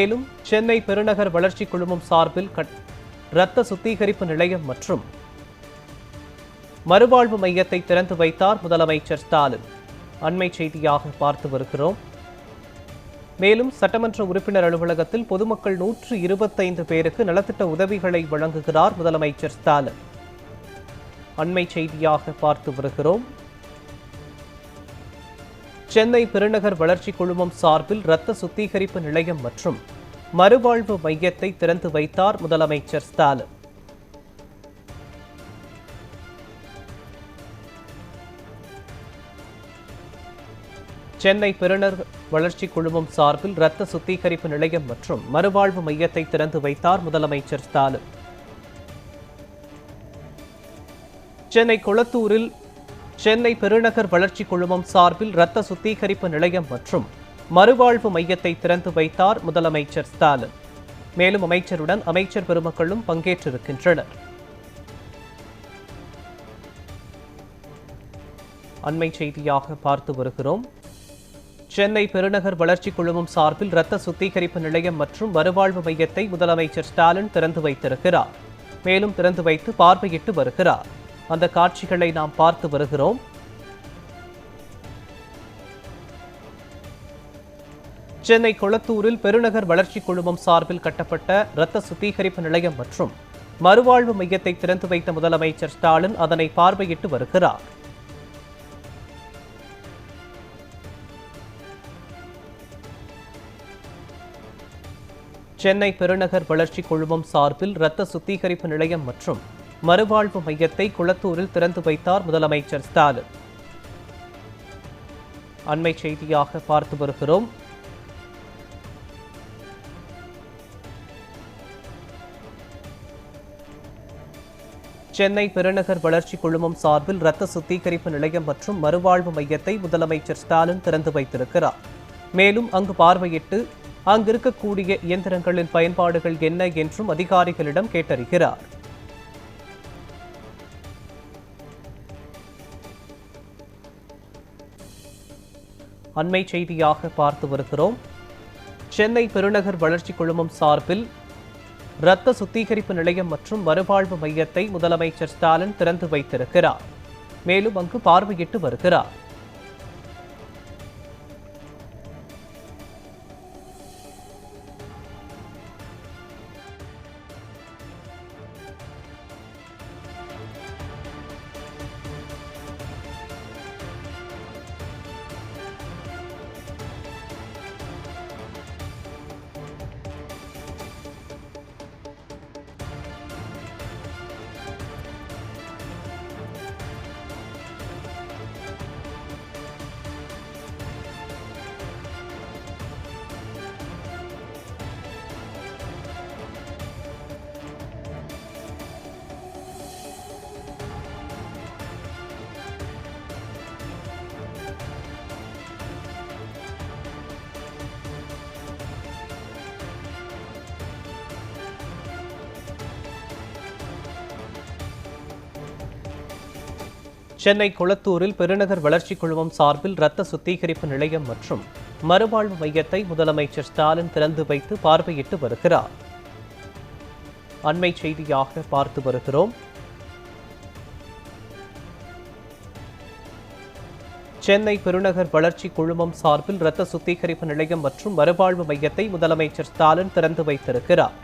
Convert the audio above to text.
மேலும் சென்னை பெருநகர் வளர்ச்சி குழுமம் சார்பில் இரத்த சுத்திகரிப்பு நிலையம் மற்றும் மறுவாழ்வு மையத்தை திறந்து வைத்தார் முதலமைச்சர் ஸ்டாலின். அண்மை செய்தியாக பார்த்து வருகிறோம். மேலும் சட்டமன்ற உறுப்பினர் அலுவலகத்தில் பொதுமக்கள் நூற்று இருபத்தைந்து பேருக்கு நலத்திட்ட உதவிகளை வழங்குகிறார் முதலமைச்சர் ஸ்டாலின். அண்மை செய்தியாக பார்த்து வருகிறோம். சென்னை பெருநகர் வளர்ச்சி குழுமம் சார்பில் இரத்த சுத்திகரிப்பு நிலையம் மற்றும் மறுவாழ்வு மையத்தை திறந்து வைத்தார் முதலமைச்சர் ஸ்டாலின். சென்னை பெருநர் வளர்ச்சி குழுமம் சார்பில் இரத்த சுத்திகரிப்பு நிலையம் மற்றும் மறுவாழ்வு மையத்தை திறந்து வைத்தார் முதலமைச்சர் ஸ்டாலின். சென்னை குளத்தூரில் சென்னை பெருநகர் வளர்ச்சி குழுமம் சார்பில் இரத்த சுத்திகரிப்பு நிலையம் மற்றும் மறுவாழ்வு மையத்தை திறந்து வைத்தார் முதலமைச்சர் ஸ்டாலின். மேலும் அமைச்சருடன் அமைச்சர் பெருமக்களும் பங்கேற்றிருக்கின்றனர். அண்மை செய்தியாக பார்த்து வருகிறோம். சென்னை பெருநகர் வளர்ச்சி குழுமம் சார்பில் இரத்த சுத்திகரிப்பு நிலையம் மற்றும் மறுவாழ்வு மையத்தை முதலமைச்சர் ஸ்டாலின் திறந்து வைத்திருக்கிறார். மேலும் திறந்து வைத்து பார்வையிட்டு வருகிறார். அந்த காட்சிகளை நாம் பார்த்து வருகிறோம். சென்னை கொளத்தூரில் பெருநகர் வளர்ச்சி குழுமம் சார்பில் கட்டப்பட்ட இரத்த சுத்திகரிப்பு நிலையம் மற்றும் மறுவாழ்வு மையத்தை திறந்து வைத்த முதலமைச்சர் ஸ்டாலின் அதனை பார்வையிட்டு வருகிறார். சென்னை பெருநகர் வளர்ச்சி குழுமம் சார்பில் இரத்த சுத்திகரிப்பு நிலையம் மற்றும் மறுவாழ்வு மையத்தை குளத்தூரில் திறந்து வைத்தார் முதலமைச்சர் ஸ்டாலின். அண்மை செய்தியாக பார்த்து வருகிறோம். சென்னை பெருநகர் வளர்ச்சி குழுமம் சார்பில் இரத்த சுத்திகரிப்பு நிலையம் மற்றும் மறுவாழ்வு மையத்தை முதலமைச்சர் ஸ்டாலின் திறந்து வைத்திருக்கிறார். மேலும் அங்கு பார்வையிட்டு அங்கிருக்கக்கூடிய இயந்திரங்களின் பயன்பாடுகள் என்ன என்றும் அதிகாரிகளிடம் கேட்டறிகிறார். அண்மை செய்தியாக பார்த்து வருகிறோம். சென்னை பெருநகர் வளர்ச்சி குழுமம் சார்பில் இரத்த சுத்திகரிப்பு நிலையம் மற்றும் மறுவாழ்வு மையத்தை முதலமைச்சர் ஸ்டாலின் திறந்து வைத்திருக்கிறார். மேலும் அங்கு பார்வையிட்டு வருகிறார். சென்னை குளத்தூரில் பெருநகர் வளர்ச்சிக் குழுமம் சார்பில் இரத்த சுத்திகரிப்பு நிலையம் மற்றும் மறுவாழ்வு மையத்தை முதலமைச்சர் ஸ்டாலின் திறந்து வைத்து பார்வையிட்டு வருகிறார். அண்மை செய்தியாக பார்த்து வருகிறோம். சென்னை பெருநகர் வளர்ச்சி குழுமம் சார்பில் இரத்த சுத்திகரிப்பு நிலையம் மற்றும் மறுவாழ்வு மையத்தை முதலமைச்சர் ஸ்டாலின் திறந்து வைத்திருக்கிறார்.